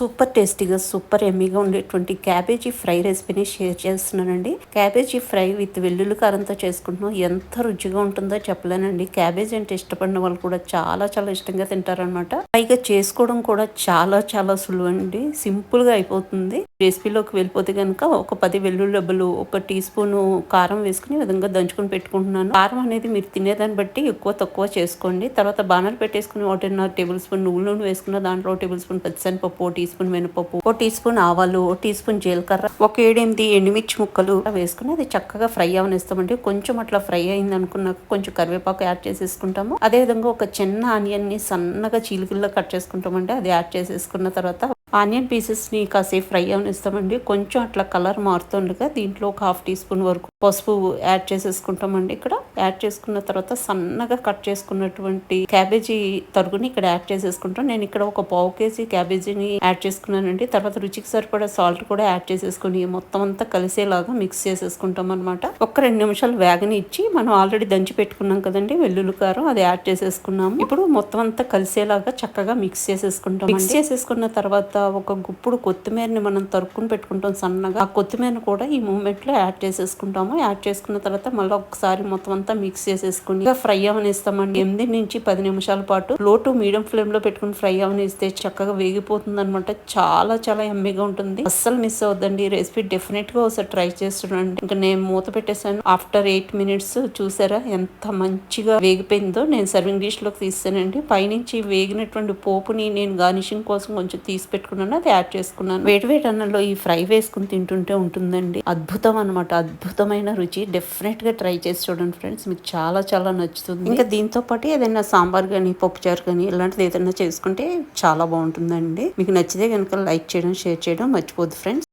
Super టేస్టీగా super ఎమ్మీగా ఉండేటువంటి క్యాబేజీ ఫ్రై రెసిపీని షేర్ చేస్తున్నానండి. క్యాబేజీ ఫ్రై విత్ వెల్లుల్లి కారంతో చేసుకుంటున్నాం. ఎంత రుచిగా ఉంటుందో చెప్పలేనండి. క్యాబేజీ అంటే ఇష్టపడిన వాళ్ళు కూడా చాలా చాలా ఇష్టంగా తింటారనమాట పైగా చేసుకోవడం కూడా చాలా చాలా సులువు అండి సింపుల్గా అయిపోతుంది. రెసిపీలోకి వెళ్ళిపోతే కనుక ఒక పది వెల్లుల్లి డబ్బులు ఒక టీ స్పూన్ కారం వేసుకుని విధంగా దంచుకుని పెట్టుకుంటున్నాను. కారం అనేది మీరు తినేదాన్ని బట్టి ఎక్కువ తక్కువ చేసుకోండి. తర్వాత బాణాలు పెట్టేసుకుని ఒకటిన్నర టేబుల్ స్పూన్ నువ్వుల నూనె వేసుకున్న దాంట్లో టేబుల్ స్పూన్ పచ్చిశనగపప్పు టీ స్పూన్ మినపప్పు ఒక టీ స్పూన్ ఆవాలు ఒక టీ స్పూన్ జీలకర్ర ఒక ఏడెనిమిది ఎండుమిర్చి ముక్కలు వేసుకుని అది చక్కగా ఫ్రై అవనిస్తామండి. కొంచెం అట్లా ఫ్రై అయింది అనుకున్నాక కొంచెం కరివేపాకు యాడ్ చేసేసుకుంటాము. అదే విధంగా ఒక చిన్న ఆనియన్ని సన్నగా చీలికల్లో కట్ చేసుకుంటామండి. అది యాడ్ చేసేసుకున్న తర్వాత ఆనియన్ పీసెస్ని కాసేపు ఫ్రై అవనిస్తామండి. కొంచెం అట్లా కలర్ మారుతుండగా దీంట్లో ఒక హాఫ్ టీ స్పూన్ వరకు పసుపు యాడ్ చేసేసుకుంటామండి ఇక్కడ. యాడ్ చేసుకున్న తర్వాత సన్నగా కట్ చేసుకున్నటువంటి క్యాబేజీ తరుగుని ఇక్కడ యాడ్ చేసేసుకుంటాం. నేను ఇక్కడ ఒక పావు కేజీ క్యాబేజీని యాడ్ చేసుకున్నానండి. తర్వాత రుచికి సరిపడా సాల్ట్ కూడా యాడ్ చేసేసుకుని మొత్తం అంతా కలిసేలాగా మిక్స్ చేసేసుకుంటాం అనమాట ఒక రెండు నిమిషాలు వేగని ఇచ్చి మనం ఆల్రెడీ దంచి పెట్టుకున్నాం కదండి వెల్లుల్లి కారం అది యాడ్ చేసేసుకున్నాము. ఇప్పుడు మొత్తం అంతా కలిసేలాగా చక్కగా మిక్స్ చేసేసుకుంటాం మిక్స్ చేసేసుకున్న తర్వాత ఒక గుప్పుడు కొత్తిమీరని మనం తరుక్కుని పెట్టుకుంటాం సన్నగా. ఆ కొత్తిమీరని కూడా ఈ మూమెంట్లో యాడ్ చేసేసుకుంటాము. యాడ్ చేసుకున్న తర్వాత మళ్ళీ ఒకసారి మొత్తం అంతా అంతా మిక్స్ చేసేసుకుని ఫ్రై అవనిస్తామండి. ఎనిమిది నుంచి పది నిమిషాల పాటు లో టు మీడియం ఫ్లేమ్లో పెట్టుకుని ఫ్రై అవనిస్తే చక్కగా వేగిపోతుంది అనమాట చాలా చాలా ఎమ్మెగా ఉంటుంది. అస్సలు మిస్ అవద్దండి రెసిపీ డెఫినెట్గా ఒకసారి ట్రై చేస్తున్నాండి ఇంకా నేను మూత పెట్టేసాను ఆఫ్టర్ ఎయిట్ మినిట్స్ చూసారా ఎంత మంచిగా వేగిపోయిందో నేను సర్వింగ్ డిష్లోకి తీస్తానండి. పైనుంచి వేగినటువంటి పోపుని నేను గార్నిషింగ్ కోసం కొంచెం తీసి పెట్టుకున్నాను. అది యాడ్ చేసుకున్నాను. వేడి వేడి అన్నంలో ఈ ఫ్రై వేసుకుని తింటుంటే ఉంటుందండి. అద్భుతం అనమాట అద్భుతమైన రుచి. డెఫినెట్గా ట్రై చేసి చూడండి ఫ్రెండ్స్ మీకు చాలా చాలా నచ్చుతుంది. ఇంకా దీంతో పాటు ఏదైనా సాంబార్ కానీ పప్పుచారు కానీ ఇలాంటిది ఏదైనా చేసుకుంటే చాలా బాగుంటుందండి. మీకు నచ్చితే కనుక లైక్ చేయడం షేర్ చేయడం మర్చిపోద్దు ఫ్రెండ్స్.